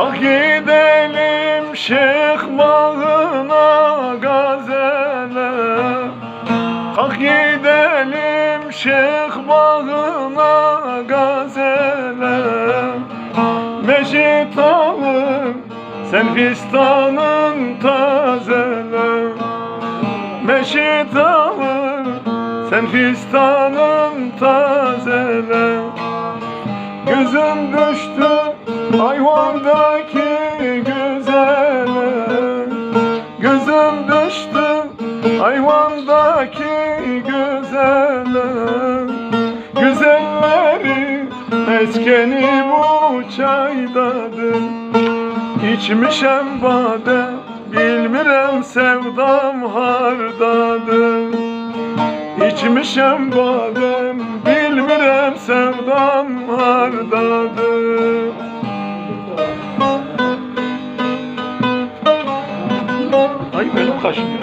Ah gidelim Şeyh Bağına gazele. Ah gidelim Şeyh Bağına gazele. Meşit alım sen fistanın tazele. Meşit alım sen fistanın tazele. Hayvandaki güzele Gözüm düştü. Hayvandaki güzele Güzelleri meskeni bu çaydadır. İçmişem bade bilmirem sevdam hardadır. İçmişem badem bilmirem sevdam hardadır Ay benim kaşınıyor.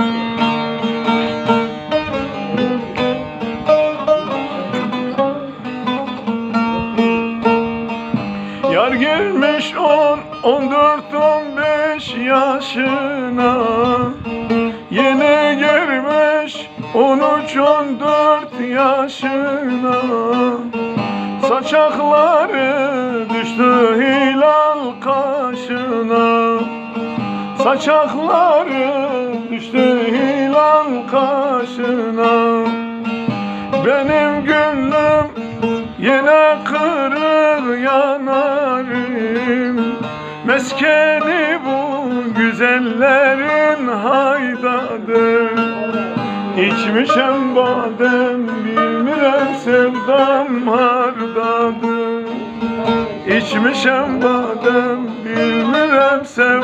Yar girmiş on, on dört, on beş yaşına. Yeni girmiş on üç, on dört yaşına. Saçakları düştü hilal kaşına. Saçakları düştü hilal kaşına Benim gönlüm yine kırır yanarım Meskeni bu güzellerin haydadır İçmişem badem bilmirem sevdam hardadır İçmişem badem bilmirem sevdam